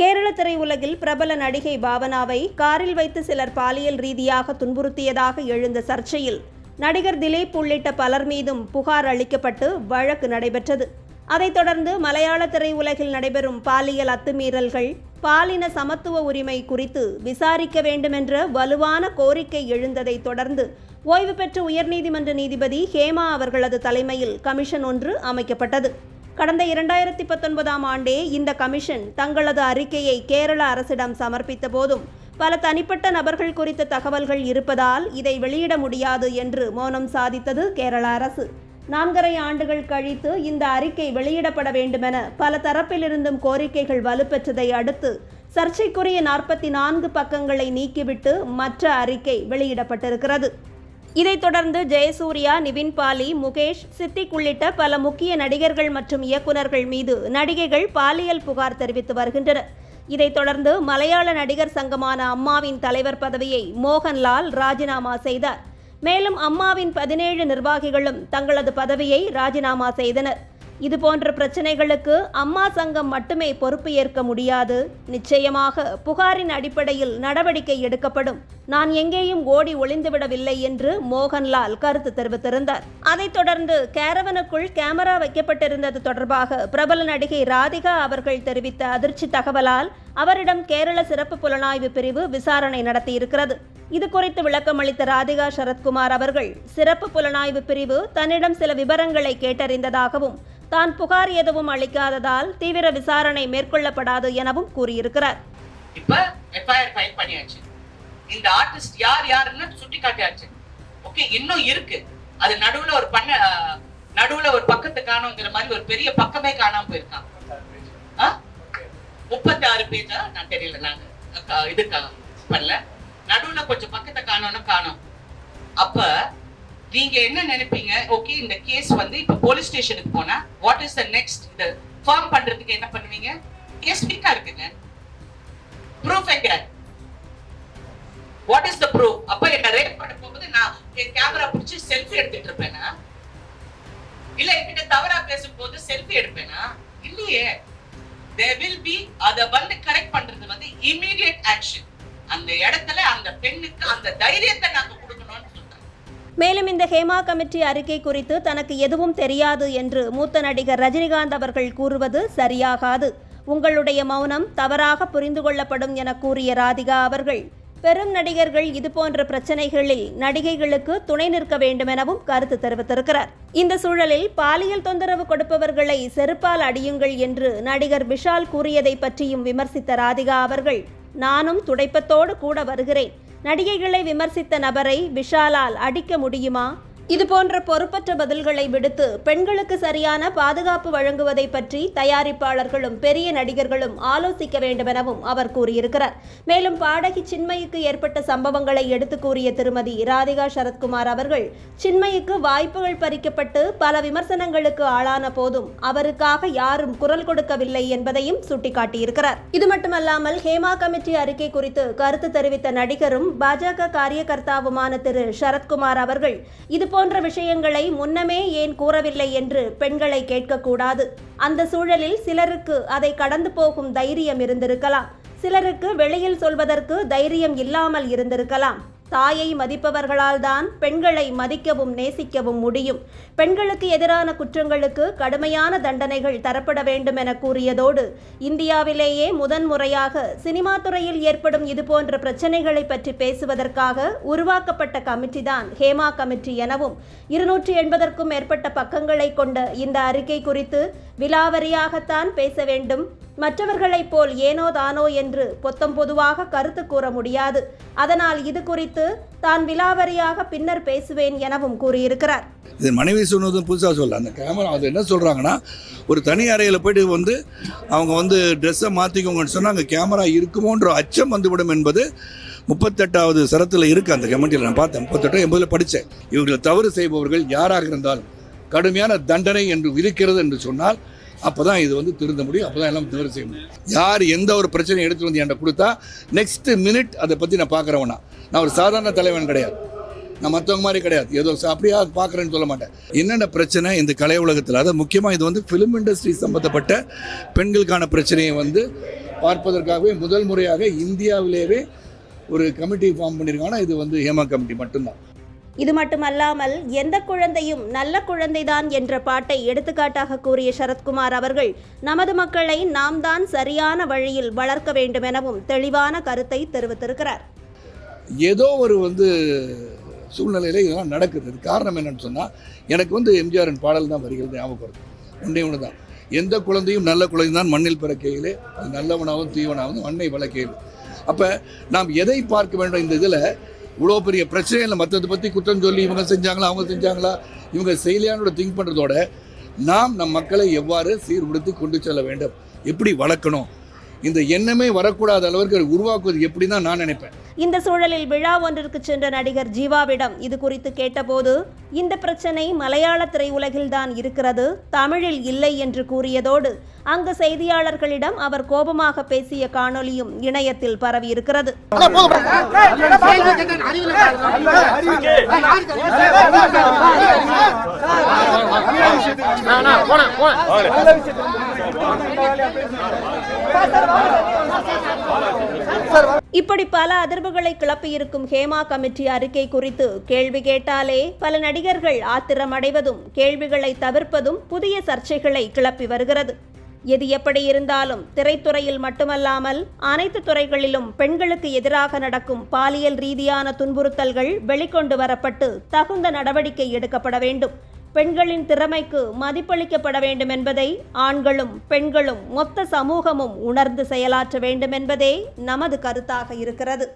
கேரள திரையுலகில் பிரபல நடிகை பாவனாவை காரில் வைத்து சிலர் பாலியல் ரீதியாக துன்புறுத்தியதாக எழுந்த சர்ச்சையில் நடிகர் திலீப் உள்ளிட்ட பலர் மீதும் புகார் அளிக்கப்பட்டு வழக்கு நடைபெற்றது. அதைத் தொடர்ந்து மலையாள திரையுலகில் நடைபெறும் பாலியல் அத்துமீறல்கள் பாலின சமத்துவ உரிமை குறித்து விசாரிக்க வேண்டுமென்ற வலுவான கோரிக்கை எழுந்ததைத் தொடர்ந்து ஓய்வு பெற்ற உயர்நீதிமன்ற நீதிபதி ஹேமா அவர்களது தலைமையில் கமிஷன் ஒன்று அமைக்கப்பட்டது. கடந்த இரண்டாயிரத்தி பத்தொன்பதாம் ஆண்டே இந்த கமிஷன் தங்களது அறிக்கையை கேரள அரசிடம் சமர்ப்பித்த போதும் பல தனிப்பட்ட நபர்கள் குறித்த தகவல்கள் இருப்பதால் இதை வெளியிட முடியாது என்று மௌனம் சாதித்தது கேரள அரசு. நான்கரை ஆண்டுகள் கழித்து இந்த அறிக்கை வெளியிடப்பட வேண்டுமென பல தரப்பிலிருந்தும் கோரிக்கைகள் வலுப்பெற்றதை அடுத்து சர்ச்சைக்குரிய நாற்பத்தி நான்கு பக்கங்களை நீக்கிவிட்டு மற்ற அறிக்கை வெளியிடப்பட்டிருக்கிறது. இதைத் தொடர்ந்து ஜெயசூர்யா நிவின் பாலி முகேஷ் சித்திக் உள்ளிட்ட பல முக்கிய நடிகர்கள் மற்றும் இயக்குனர்கள் மீது நடிகைகள் பாலியல் புகார் தெரிவித்து வருகின்றனர். இதைத் தொடர்ந்து மலையாள நடிகர் சங்கமான அம்மாவின் தலைவர் பதவியை மோகன்லால் ராஜினாமா செய்தார். மேலும் அம்மாவின் பதினேழு நிர்வாகிகளும் தங்களது பதவியை ராஜினாமா செய்தனர். இது போன்ற பிரச்சனைகளுக்கு அம்மா சங்கம் மட்டுமே பொறுப்பு ஏற்க முடியாது. நிச்சயமாக புகாரின் அடிப்படையில் நடவடிக்கை எடுக்கப்படும். நான் எங்கேயும் ஓடி ஒளிந்துவிடவில்லை என்று மோகன்லால் கருத்து தெரிவித்திருந்தார். அதைத் தொடர்ந்து கேரவனுக்குள் கேமரா வைக்கப்பட்டிருந்தது தொடர்பாக பிரபல நடிகை ராதிகா அவர்கள் தெரிவித்த அதிர்ச்சி தகவலால் அவரிடம் கேரள சிறப்பு புலனாய்வு பிரிவு விசாரணை நடத்தியிருக்கிறது. இது குறித்து விளக்கமளித்த ராதிகா சரத்குமார் அவர்கள் சிறப்பு புலனாய்வு பிரிவு தன்னிடம் சில விவரங்களை கேட்டறிந்ததாகவும் தான் புகார் எதுவும் அளிக்காததால் தீவிர விசாரணை மேற்கொள்ளப்படாது எனவும் கூறியிருக்கிறார். இப்ப எஃப்ஐஆர் ஃபைல் பண்ணியாச்சு. இந்த ஆர்டிஸ்ட் யார் யாருன்னு சுட்டி காட்டியாச்சு. ஓகே இன்னும் இருக்கு. அது நடுவுல ஒரு பண்ண நடுவுல ஒரு பக்கத்து காணுங்கிற மாதிரி ஒரு பெரிய பக்கமே காணாம போயிருக்கான். முப்பத்தி ஆறு பேஜா? நான் தெரியல. நாங்க இது பண்ணல. நடுவுல கொஞ்சம் பக்கத்தை காணோம்னு காணோம். அப்ப நீங்க என்ன நினைப்பீங்க? ஓகே இந்த கேஸ் வந்து இப்ப போலீஸ் ஸ்டேஷனுக்கு போனா வாட் இஸ் த நெக்ஸ்ட் இந்த ஃபார்ம் பண்றதுக்கு என்ன பண்ணுவீங்க? கேஸ் வீக்கா இருக்குங்க. ப்ரூஃப் எங்க? வாட் இஸ் த ப்ரூஃப் அப்ப என்ன ரேப் பண்ண போகும்போது நான் என் கேமரா பிடிச்சி செல்ஃபி எடுத்துட்டு இருப்பேனா? இல்ல என்கிட்ட தவறா பேசும்போது செல்ஃபி எடுப்பேனா? இல்லையே. தே வில் பி அதை வந்து கரெக்ட் பண்றது வந்து இமீடியட் ஆக்ஷன் அந்த இடத்துல அந்த பெண்ணுக்கு அந்த தைரியத்தை நாங்க கொடுக்கணும்னு சொல்றேன் மேலும் இந்த ஹேமா கமிட்டி அறிக்கை குறித்து தனக்கு எதுவும் தெரியாது என்று மூத்த நடிகர் ரஜினிகாந்த் அவர்கள் கூறுவது சரியாகாது. உங்களுடைய மௌனம் தவறாக புரிந்து கொள்ளப்படும் என கூறிய ராதிகா அவர்கள். பெரும் நடிகர்கள் இதுபோன்ற பிரச்சனைகளில் நடிகைகளுக்கு துணை நிற்க வேண்டுமெனவும் கருத்து தெரிவித்திருக்கிறார். இந்த சூழலில் பாலியல் தொந்தரவு கொடுப்பவர்களை செருப்பால் அடியுங்கள் என்று நடிகர் விஷால் கூறியதை பற்றியும் விமர்சித்த ராதிகா அவர்கள் நானும் துடைப்பத்தோடு கூட வருகிறேன். நடிகைகளை விமர்சித்த நபரை விஷாலால் அடிக்க முடியுமா? இதுபோன்ற பொறுப்பற்ற பதில்களை விடுத்து பெண்களுக்கு சரியான பாதுகாப்பு வழங்குவதை பற்றி தயாரிப்பாளர்களும் பெரிய நடிகர்களும் ஆலோசிக்க வேண்டுமெனவும் அவர் கூறியிருக்கிறார். மேலும் பாடகி சின்மயிக்கு ஏற்பட்ட சம்பவங்களை எடுத்து கூறிய திருமதி ராதிகா சரத்குமார் அவர்கள் சின்மயிக்கு வாய்ப்புகள் பறிக்கப்பட்டு பல விமர்சனங்களுக்கு ஆளான போதும் அவருக்காக யாரும் குரல் கொடுக்கவில்லை என்பதையும் சுட்டிக்காட்டியிருக்கிறார். இது மட்டுமல்லாமல் ஹேமா கமிட்டி அறிக்கை குறித்து கருத்து தெரிவித்த நடிகரும் பாஜக காரியகர்த்தாவுமான திரு சரத்குமார் அவர்கள் இது போன்ற விஷயங்களை முன்னமே ஏன் கூறவில்லை என்று பெண்களை கேட்கக்கூடாது. அந்த சூழலில் சிலருக்கு அதை கடந்து போகும் தைரியம் இருந்திருக்கலாம். சிலருக்கு வெளியில் சொல்வதற்கு தைரியம் இல்லாமல் இருந்திருக்கலாம். தாயை மதிப்பவர்களால் தான் பெண்களை மதிக்கவும் நேசிக்கவும் முடியும். பெண்களுக்கு எதிரான குற்றங்களுக்கு கடுமையான தண்டனைகள் தரப்பட வேண்டும் என கூறியதோடு இந்தியாவிலேயே முதன்முறையாக சினிமா துறையில் ஏற்படும் இதுபோன்ற பிரச்சனைகளை பற்றி பேசுவதற்காக உருவாக்கப்பட்ட கமிட்டி தான் ஹேமா கமிட்டி எனவும் இருநூற்றி எண்பதற்கும் மேற்பட்ட பக்கங்களை கொண்ட இந்த அறிக்கை குறித்து விலாவரியாகத்தான் பேச வேண்டும் மற்றவர்களைப் போல் ஏனோ தானோ என்று பொத்தம் பொதுவாக கருத்து கூற முடியாது. அதனால் இது குறித்து தான் விலாவரியாக பின்னர் பேசுவேன் எனவும் கூறியிருக்கிறார். இது மனைவி சொன்னதும் புதுசாக சொல்ல அந்த கேமரா அது என்ன சொல்கிறாங்கன்னா ஒரு தனி அறையில் போயிட்டு வந்து அவங்க வந்து ட்ரெஸ்ஸை மாற்றிக்கோங்கன்னு சொன்னால் அங்கே கேமரா இருக்குமோன்ற அச்சம் வந்துவிடும் என்பது முப்பத்தெட்டாவது சரத்தில் இருக்குது அந்த கமெண்டியில் நான் பார்த்தேன். முப்பத்தெட்டு எண்பதில் படித்தேன் இவர்கள் தவறு செய்பவர்கள் யாராக இருந்தாலும் கடுமையான தண்டனை என்று விதிக்கிறது என்று சொன்னால் அப்போ தான் இது வந்து திருந்த முடியும். அப்போ தான் எல்லாம் தவறு செய்ய முடியும். யார் எந்த ஒரு பிரச்சனையும் எடுத்துகிட்டு வந்து என்கிட்ட கொடுத்தா நெக்ஸ்ட் மினிட் அதை பற்றி நான் பார்க்குறவனா. நான் ஒரு சாதாரண தலைவன் கிடையாது. நான் மற்றவங்க மாதிரி கிடையாது. ஏதோ அப்படியே அப்படியா பார்க்குறேன்னு சொல்ல மாட்டேன். என்னென்ன பிரச்சனை இந்த கலை உலகத்தில்? அதாவது முக்கியமாக இது வந்து ஃபிலிம் இண்டஸ்ட்ரி சம்மந்தப்பட்ட பெண்களுக்கான பிரச்சனையை வந்து பார்ப்பதற்காகவே முதல் முறையாக இந்தியாவிலேயே ஒரு கமிட்டி ஃபார்ம் பண்ணியிருக்காங்கன்னா இது வந்து ஹேமா கமிட்டி மட்டும்தான். இது மட்டுமல்லாமல் எந்த குழந்தையும் நல்ல குழந்தைதான் என்ற பாட்டை எடுத்துக்காட்டாக கூறிய சரத்குமார் அவர்கள் நமது மக்களை நாம் தான் சரியான வழியில் வளர்க்க வேண்டும் எனவும் தெளிவான கருத்தை தெரிவித்திருக்கிறார். ஏதோ ஒரு வந்து சூழ்நிலையில் இதெல்லாம் நடக்குது. காரணம் என்னன்னு சொன்னால் எனக்கு வந்து எம்ஜிஆரின் பாடல் தான் வருகிறது ஞாபகம் வருது. ஒன்றே ஒன்று தான். எந்த குழந்தையும் நல்ல குழந்தை தான் மண்ணில் பிறக்கையிலே அது நல்லவனாகவும் தீவனாகவும் மண்ணை வளர்க்கையில். அப்போ நாம் எதை பார்க்க வேண்டும் இந்த இதில்? இவ்வளோ பெரிய பிரச்சனை இல்லை. மற்றதை பற்றி குற்றம் சொல்லி இவங்க செஞ்சாங்களா அவங்க செஞ்சாங்களா? இவங்க செயலியானோட திங்க் பண்ணுறதோட நாம் நம் மக்களை எவ்வாறு சீர்படுத்தி கொண்டு செல்ல வேண்டும்? எப்படி வளர்க்கணும்? இந்த எண்ணமே வரக்கூடாத அளவிற்கு உருவாக்குவது எப்படி தான் நான் நினைப்பேன். இந்த சூழலில் விழா ஒன்றிற்கு சென்ற நடிகர் ஜீவாவிடம் இது குறித்து கேட்டபோது இந்த பிரச்சனை மலையாள திரையுலகில்தான் இருக்கிறது தமிழில் இல்லை என்று கூறியதோடு அங்கு செய்தியாளர்களிடம் அவர் கோபமாக பேசிய காணொலியும் இணையத்தில் பரவியிருக்கிறது. இப்படி பல அதிர்வுகளை கிளப்பியிருக்கும் ஹேமா கமிட்டி அறிக்கை குறித்து கேள்வி கேட்டாலே பல நடிகர்கள் ஆத்திரமடைவதும் கேள்விகளை தவிர்ப்பதும் புதிய சர்ச்சைகளை கிளப்பி வருகிறது. எது எப்படி இருந்தாலும் திரைத்துறையில் மட்டுமல்லாமல் அனைத்து துறைகளிலும் பெண்களுக்கு எதிராக நடக்கும் பாலியல் ரீதியான துன்புறுத்தல்கள் வெளிக்கொண்டு வரப்பட்டு தகுந்த நடவடிக்கை எடுக்கப்பட வேண்டும். பெண்களின் திறமைக்கு மதிப்பளிக்கப்பட வேண்டும் என்பதை ஆண்களும் பெண்களும் மொத்த சமூகமும் உணர்ந்து செயலாற்ற வேண்டும் என்பதே நமது கருத்தாக இருக்கிறது.